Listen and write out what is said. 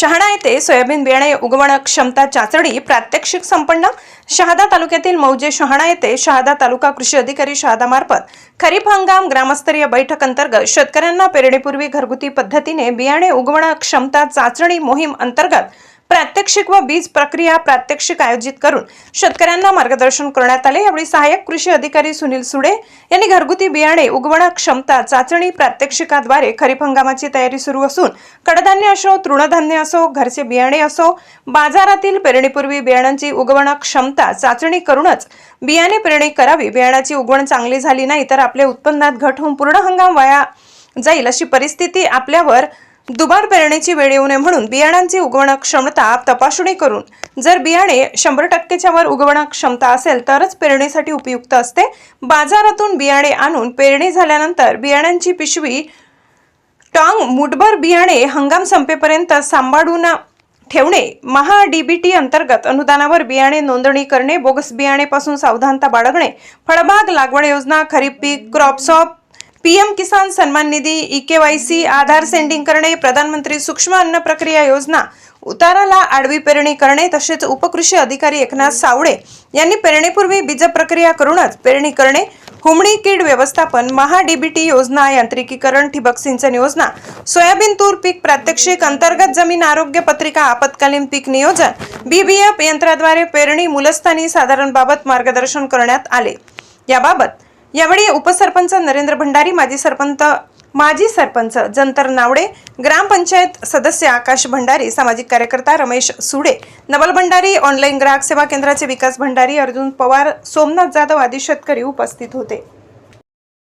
शहाणा येथे सोयाबीन बियाणे उगवण क्षमता चाचणी प्रात्यक्षिक संपन्न. शहादा तालुक्यातील मौजे शहाणा येथे शहादा तालुका कृषी अधिकारी शहादामार्फत खरीप हंगाम ग्रामस्तरीय बैठक अंतर्गत शेतकऱ्यांना पेरणीपूर्वी घरगुती पद्धतीने बियाणे उगवण क्षमता चाचणी मोहीम अंतर्गत प्रात्यक्षिक व बीज प्रक्रिया प्रात्यक्षिक आयोजित करून शेतकऱ्यांना मार्गदर्शन करण्यात आले. यावेळी सहाय्यक कृषी अधिकारी सुनील सुडे यांनी घरगुती बियाणे उगवण क्षमता चाचणी प्रात्यक्षिकाद्वारे खरीप हंगामाची तयारी सुरू असून कडधान्य असो तृणधान्य असो घरचे बियाणे असो बाजारातील पेरणीपूर्वी बियाणांची उगवण क्षमता चाचणी करूनच बियाणे पेरणी करावी. बियाणाची उगवण चांगली झाली नाही तर आपल्या उत्पन्नात घट होऊन पूर्ण हंगाम वाया जाईल अशी परिस्थिती आपल्यावर दुबार पेरणीची वेळ येऊ नये म्हणून बियाणांची उगवण क्षमता तपासणी करून जर बियाणे शंभर टक्केच्या वर उगवण क्षमता असेल तरच पेरणीसाठी उपयुक्त असते. बाजारातून बियाणे आणून पेरणी झाल्यानंतर बियाण्यांची पिशवी टांग मुठभर बियाणे हंगाम संपेपर्यंत सांभाळून ठेवणे महा डीबीटी अंतर्गत अनुदानावर बियाणे नोंदणी करणे बोगस बियाणेपासून सावधानता बाळगणे फळबाग लागवड योजना खरीप पीक क्रॉपसॉप PM Kisan Samman Nidhi e K Y C Aadhaar sending करणे प्रधानमंत्री सूक्ष्म अन्न प्रक्रिया योजना उताराला आडवी पेरणी करणे तसेच उपकृषी अधिकारी एकनाथ सावळे यांनी पेरणीपूर्वी बीज प्रक्रिया करूनच पेरणी करणे हुमणी कीड व्यवस्थापन महा डीबीटी योजना यांत्रिकीकरण ठिबक सिंचन योजना सोयाबीन तूर पीक प्रात्यक्षिक अंतर्गत जमीन आरोग्य पत्रिका आपत्कालीन पीक नियोजन बीबीएफ यंत्राद्वारे पेरणी मुलस्थानी साधारणबाबत मार्गदर्शन करण्यात आले. याबाबत यावेळी उपसरपंच नरेंद्र भंडारी माजी सरपंच माजी सरपंच जंतर नावडे ग्रामपंचायत सदस्य आकाश भंडारी सामाजिक कार्यकर्ता रमेश सुडे नवल भंडारी ऑनलाईन ग्राहक सेवा केंद्राचे विकास भंडारी अर्जुन पवार सोमनाथ जाधव आदी शेतकरी उपस्थित होते.